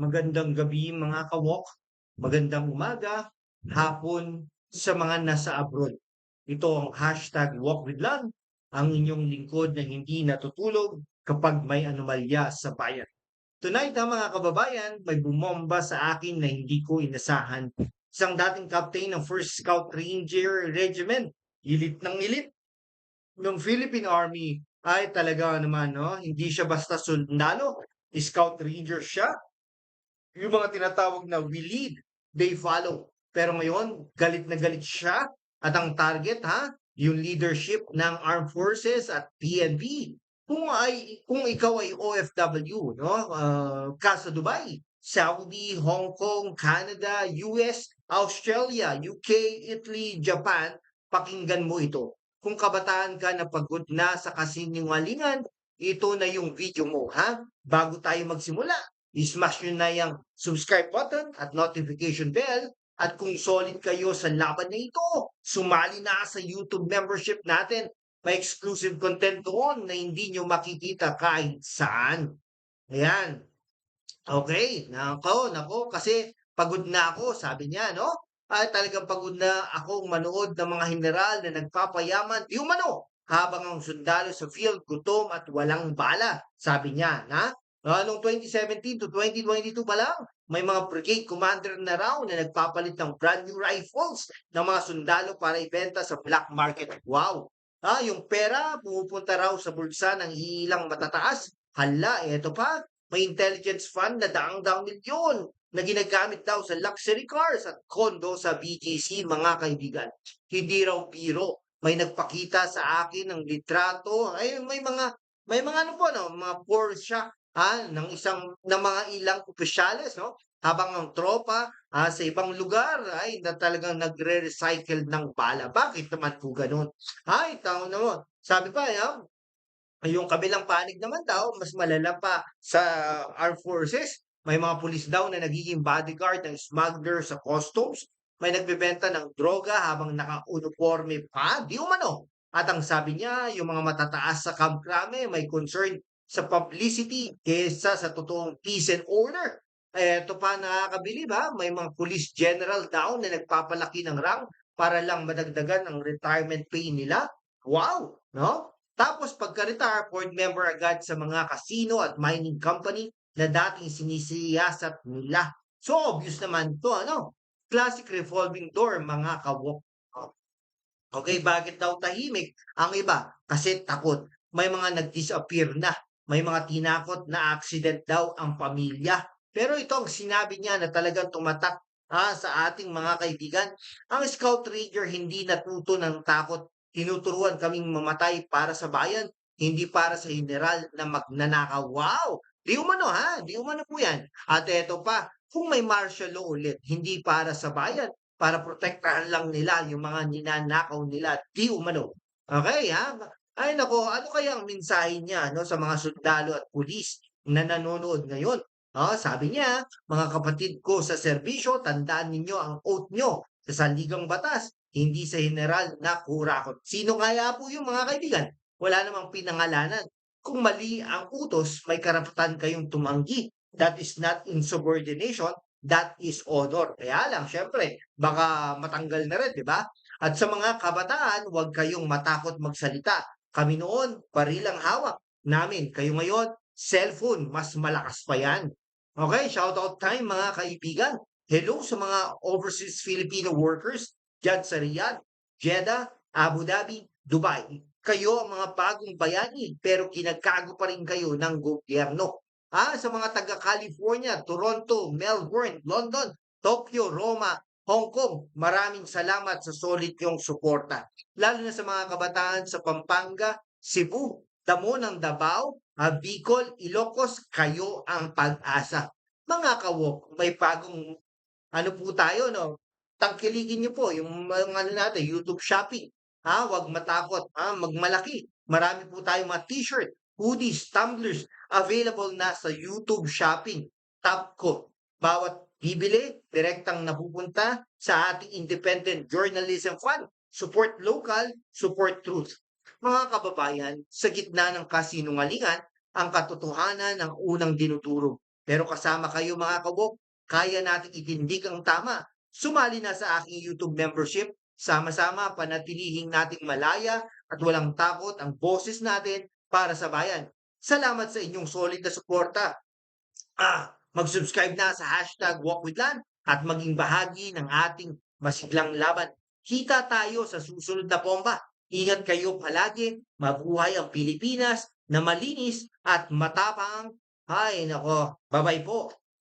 magandang gabi mga kawok, magandang umaga, hapon sa mga nasa abroad. Ito ang hashtag Walk with Lan, ang inyong lingkod na hindi natutulog kapag may anomalya sa bayan. Tonight ha mga kababayan, may bumomba sa akin na hindi ko inasahan. Isang dating captain ng 1st Scout Ranger Regiment, ilit ng ilit ng Philippine Army ay talaga naman no, hindi siya basta sundalo, Scout Ranger siya, yung mga tinatawag na we lead, they follow. Pero ngayon, galit na galit siya at ang target ha, yung leadership ng Armed Forces at PNP. Kung ay kung ikaw ay OFW, no? Uh, ka sa Dubai, Saudi, Hong Kong, Canada, US, Australia, UK, Italy, Japan, pakinggan mo ito. Kung kabataan ka na pagod na sa kasinungalingan, ito na yung video mo, ha? Bago tayo magsimula, i-smash nyo na yung subscribe button at notification bell. At kung solid kayo sa laban na ito, sumali na sa YouTube membership natin. May exclusive content doon na hindi nyo makikita kahit saan. Ayan. Okay. Nako, nako. Kasi pagod na ako, sabi niya, no? Ay talagang pagod na akong manood ng mga general na nagpapayaman. Di umano, habang ang sundalo sa field gutom at walang bala. Sabi niya, na? Uh, noong 2017 to 2022 pa lang, may mga brigade commander na raw na nagpapalit ng brand new rifles ng mga sundalo para ibenta sa black market. Wow! Ah, yung pera pumupunta raw sa bulsa ng ilang matataas. Hala, eto pa, may intelligence fund na daang-daang milyon na ginagamit daw sa luxury cars at kondo sa BGC, mga kaibigan. Hindi raw biro. May nagpakita sa akin ng litrato. Ay, may mga may mga ano po, no, mga Porsche ah, ng isang ng mga ilang opisyales no habang ang tropa ah, sa ibang lugar ay na talagang nagre-recycle ng bala. Bakit naman po ganun? Ay, tao naman. Sabi pa, yan, yung kabilang panig naman daw, mas malala pa sa armed forces. May mga pulis daw na nagiging bodyguard ng smuggler sa customs. May nagbebenta ng droga habang naka-uniforme pa. Di umano. At ang sabi niya, yung mga matataas sa Camp Crame may concern sa publicity kesa sa totoong peace and order. Eto pa nakakabilib ha, may mga police general daw na nagpapalaki ng rang para lang madagdagan ang retirement pay nila. Wow! No? Tapos pagka-retire, board member agad sa mga casino at mining company na dating sinisiyasat nila. So obvious naman to ano? Classic revolving door mga kawok. Okay, bakit daw tahimik? Ang iba, kasi takot. May mga nag-disappear na. May mga tinakot na accident daw ang pamilya. Pero ito ang sinabi niya na talagang tumatak ha, sa ating mga kaibigan. Ang Scout Ranger hindi natuto ng takot. Tinuturuan kaming mamatay para sa bayan, hindi para sa general na magnanakaw. Wow! Di umano ha, di umano po yan. At eto pa, kung may martial law ulit, hindi para sa bayan, para protektahan lang nila yung mga ninanakaw nila, di umano. Okay ha? Ay nako, ano kaya ang mensahe niya no, sa mga sundalo at pulis na nanonood ngayon? Oh, sabi niya, mga kapatid ko sa serbisyo, tandaan ninyo ang oath nyo sa saligang batas, hindi sa general na kurakot. Sino kaya po yung mga kaibigan? Wala namang pinangalanan. Kung mali ang utos, may karapatan kayong tumanggi. That is not insubordination, that is honor. Kaya lang, syempre, baka matanggal na rin, di ba? At sa mga kabataan, huwag kayong matakot magsalita. Kami noon, barilang hawak namin. Kayo ngayon, cellphone, mas malakas pa yan. Okay, shout out time mga kaibigan. Hello sa mga overseas Filipino workers dyan sa Riyadh, Jeddah, Abu Dhabi, Dubai. Kayo ang mga bagong bayani pero kinagkago pa rin kayo ng gobyerno. Ah, sa mga taga California, Toronto, Melbourne, London, Tokyo, Roma, Hong Kong, maraming salamat sa solid yung suporta. Lalo na sa mga kabataan sa Pampanga, Cebu, Damo ng Davao, uh, Bicol, Ilocos, kayo ang pag-asa. Mga kawok, may bagong ano po tayo, no? Tangkiligin niyo po yung mga natin, YouTube shopping. Ha, wag matakot, ha, magmalaki. Marami po tayong mga t-shirt, hoodies, tumblers available na sa YouTube shopping. Top ko. Bawat bibili, direktang napupunta sa ating independent journalism fund. Support local, support truth. Mga kababayan, sa gitna ng kasinungalingan, ang katotohanan ang unang dinudurog. Pero kasama kayo mga kawok, kaya nating itindig ang tama. Sumali na sa aking YouTube membership. Sama-sama panatilihing nating malaya at walang takot ang boses natin para sa bayan. Salamat sa inyong solid na suporta. Ah, mag-subscribe na sa hashtag WalkWithLand at maging bahagi ng ating masiglang laban. Kita tayo sa susunod na bomba. Ingat kayo palagi. Mabuhay ang Pilipinas na malinis at matapang. Ay, nako. Bye-bye po.